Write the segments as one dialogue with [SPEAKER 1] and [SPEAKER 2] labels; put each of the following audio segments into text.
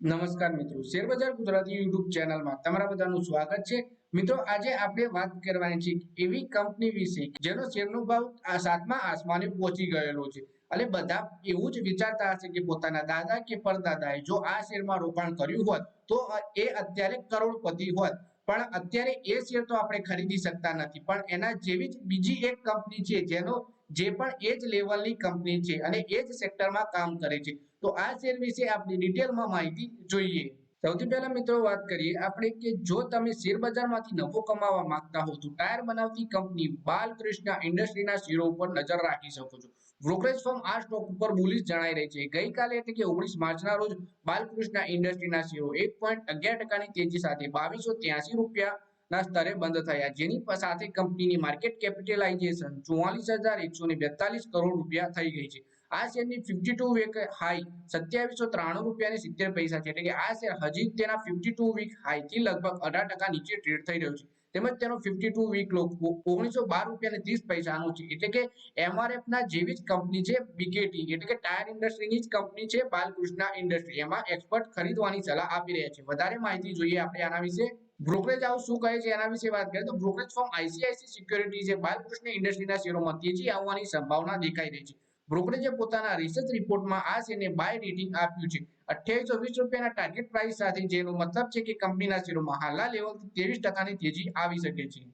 [SPEAKER 1] નમસ્કાર મિત્રો. શેરબજાર ગુજરાતી યુટ્યુબ ચેનલમાં તમારા બધાનું સ્વાગત છે. મિત્રો, આજે આપણે વાત કરવાની છે એવી કંપની વિશે જેનો શેરનો ભાવ સાતમા આસમાને પહોંચી ગયેલો છે. અને બધા એવું જ વિચારતા હશે કે પોતાના દાદા કે પરદાદાએ જો આ શેરમાં રોકાણ કર્યું હોત, તો એ અત્યારે કરોડપતિ હોત. પણ અત્યારે એ શેર તો આપણે ખરીદી શકતા નથી. પણ એના જેવી જ બીજી એક કંપની છે જેનો જે પણ એ જ લેવલની કંપની છે અને એ જ સેક્ટરમાં કામ કરે છે. તો આ શેર વિશે આપણે ડિટેલમાં માહિતી જોઈએ. સૌથી પહેલા મિત્રો વાત કરીએ આપણે કે જો તમે શેર બજારમાંથી નફો કમાવા માંગતા હો તો ટાયર બનાવતી કંપની બાલકૃષ્ણ ઇન્ડસ્ટ્રીના શેરો ઉપર નજર રાખી શકો છો. બ્રોકરેજ ફર્મ આ સ્ટોક ઉપર બુલિશ જણાઈ રહી છે. ગઈકાલે એટલે કે ઓગણીસ માર્ચના રોજ બાલકૃષ્ણ ઇન્ડસ્ટ્રીના શેરો એક પોઈન્ટ અગિયાર ટકાની તેજી સાથે બાવીસો ત્યાસી રૂપિયા ના સ્તરે બંધ થયા. જેની સાથે કંપનીની માર્કેટ કેપિટલાઇઝેશન ચુમ્માલીસ હજાર એકસો ને બેતાલીસ કરોડ રૂપિયા થઈ ગઈ છે. આ શેરની ફિફ્ટી ટુ વીક હાઈ સત્યાવીસો ત્રાણું રૂપિયાની સિત્તેર પૈસા છે. એટલે કે આ શેર હજી તેના ફિફ્ટી ટુ વીક હાઈથી લગભગ અઢાર ટકા નીચે ટ્રેડ થઈ રહ્યો છે. તેમજ તેનો ફિફ્ટી ટુ વીક લો ઓગણીસો બાર રૂપિયા ત્રીસ પૈસાનો છે. એટલે કે એમઆરએફ ના જેવી જ કંપની છે બીકેટી એટલે કે ટાયર ઇન્ડસ્ટ્રીની જ કંપની છે બાલકૃષ્ણ ઇન્ડસ્ટ્રી એમાં એક્સપર્ટ ખરીદવાની સલાહ આપી રહ્યા છે. વધારે માહિતી જોઈએ આપણે આના વિશે બ્રોકરેજ હાઉસ શું કહે છે? એના વિશે વાત કરીએ તો બ્રોકરેજ ફોર્મ આઈસીઆઈસી સિક્યોરિટીઝે બાલકૃષ્ણ ઇન્ડસ્ટ્રીના શેરોમાં તેજી આવવાની સંભાવના દેખાઈ રહી છે. બ્રોકરેજે પોતાના રિસર્ચ રિપોર્ટમાં આ શેરને બાય રેટિંગ આપ્યું છે. અઠ્યાવીસો વીસ રૂપિયાના ટાર્ગેટ પ્રાઇસ સાથે જેનો મતલબ છે કે કંપનીના શેરોમાં હાલના લેવલથી ત્રેવીસ ટકાની તેજી આવી શકે છે.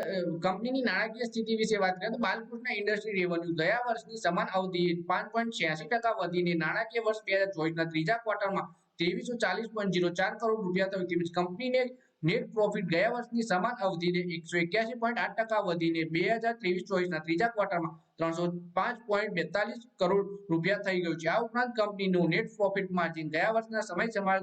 [SPEAKER 1] કંપનીની નાણાકીય સ્થિતિ વિશે વાત કરીએ તો બાલકૃષ્ણ ઇન્ડસ્ટ્રી રેવન્યુ ગયા વર્ષની સમાન અવધિએ પાંચ પોઈન્ટ છ્યાસી ટકા વધીને નાણાકીય વર્ષ બે હજાર ચોવીસના ત્રીજા ક્વાર્ટરમાં ત્રેવીસો ચાલીસ પોઈન્ટ જીરો ચાર કરોડ રૂપિયા થયું. તેમજ કંપનીને નેટ પ્રોફિટ ગયા વર્ષની સમાન અવધિને એકસો એક્યાસી પોઈન્ટ આઠ ટકા વધીને બે હજાર ત્રેવીસ ચોવીસના ત્રીજા ક્વાર્ટરમાં ત્રણસો પાંચ પોઈન્ટ બેતાલીસ કરોડ રૂપિયા થઈ ગયું છે. આ ઉપરાંત કંપનીનું નેટ પ્રોફિટ માર્જિન ગયા વર્ષના સમય સમા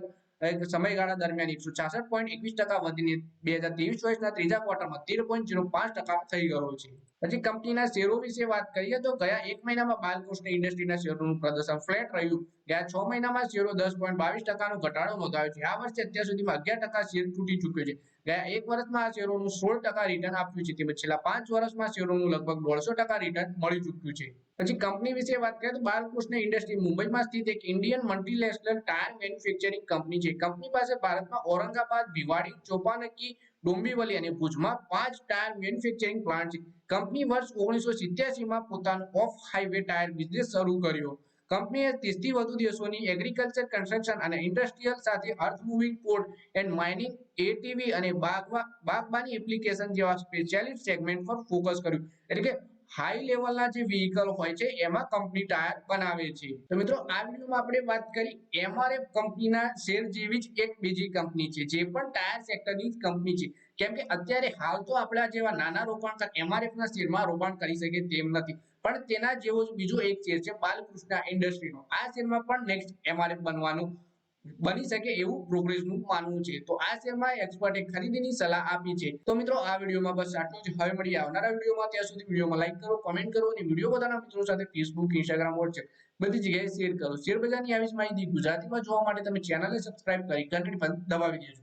[SPEAKER 1] સમયગાળા દરમિયાન એકસો છાસઠ પોઈન્ટ એકવીસ ટકા વધીને બે હજાર ત્રેવીસ ચોવીસના ત્રીજા ક્વાર્ટરમાં તેર પોઈન્ટ જીરો પાંચ ટકા થઈ ગયો છે. પછી કંપનીના શેરો વિશે વાત કરીએ તો ગયા એક મહિનામાં બાલકૃષ્ણ ઇન્ડસ્ટ્રીના શેરોનું પ્રદર્શન ફ્લેટ રહ્યું. ગયા છ મહિનામાં શેરો દસ પોઈન્ટ બાવીસ ટકાનો ઘટાડો નોંધાયો છે. આ વર્ષે અત્યાર સુધીમાં અગિયાર ટકા શેર તૂટી ચૂક્યો છે. ગયા એક વર્ષમાં આ શેરોનું સોળ ટકા રિટર્ન આપ્યું છે. તેમજ છેલ્લા પાંચ વર્ષમાં શેરોનું લગભગ દોઢસો ટકા રિટર્ન મળી ચૂક્યું છે. પછી કંપની વિશે વાત કરીએ તો બાલકૃષ્ણ ઇન્ડસ્ટ્રી મુંબઈમાં સ્થિત એક Indian multinational tyre manufacturing company છે. કંપની પાસે ભારતમાં ઔરંગાબાદ, ભિવાડી, ચોપાનકી, ડોંબીવલી અને ભુજમાં પાંચ ટાયર મેન્યુફેક્ચરિંગ પ્લાન્ટ છે. કંપની વર્ષ ઓગણીસો સિત્યાસીમાં પોતાનો ઓફ હાઈવે ટાયર બિઝનેસ શરૂ કર્યો. કંપનીએ ત્રીસથી વધુ દેશોની એગ્રીકલ્ચર કન્સ્ટ્રક્શન અને ઇન્ડસ્ટ્રીયલ સાથે earth moving port and mining ATV અને બાગબાની એપ્લિકેશન જેવા સ્પેશિયાલિસ્ટ સેગમેન્ટ પર ફોકસ કર્યું. એટલે કે હાઈ લેવલના જે વ્હીકલ હોય છે, એમાં કંપની ટાયર બનાવે છે. તો મિત્રો, આ વિડીયોમાં આપણે વાત કરી એમઆરએફ કંપનીના શેર જેવી જ એક બીજી કંપની છે, જે પણ ટાયર સેક્ટરની જ કંપની છે. કેમ કે અત્યારે હાલ તો આપણા જેવા નાના રોકાણકાર એમઆરએફ ના શેરમાં રોકાણ કરી શકે તેમ નથી. પણ તેના જેવો બીજો એક શેર છે બાલકૃષ્ણ ઇન્ડસ્ટ્રીનો. આ શેરમાં પણ નેક્સ્ટ એમઆરએફ બનવાનું, બની શકે એવું પ્રોગ્રેસનું માનવું છે. તો આ શેરમાં એક્સપર્ટે ખરીદીની સલાહ આપી છે. તો મિત્રો, આ વિડીયોમાં બસ આટલું જ. હવે મળી આવનારા વિડીયોમાં. ત્યાં સુધી વિડીયોમાં લાઈક કરો કોમેન્ટ કરો અને વીડિયો પોતાના મિત્રો સાથે ફેસબુક ઇન્સ્ટાગ્રામ વોટ્સએપ બધી જગ્યાએ શેર કરો. શેર બજારની આવી જ માહિતી ગુજરાતીમાં જોવા માટે તમે ચેનલને સબસ્ક્રાઇબ કરી ઘંટડી પર દબાવી દેજો.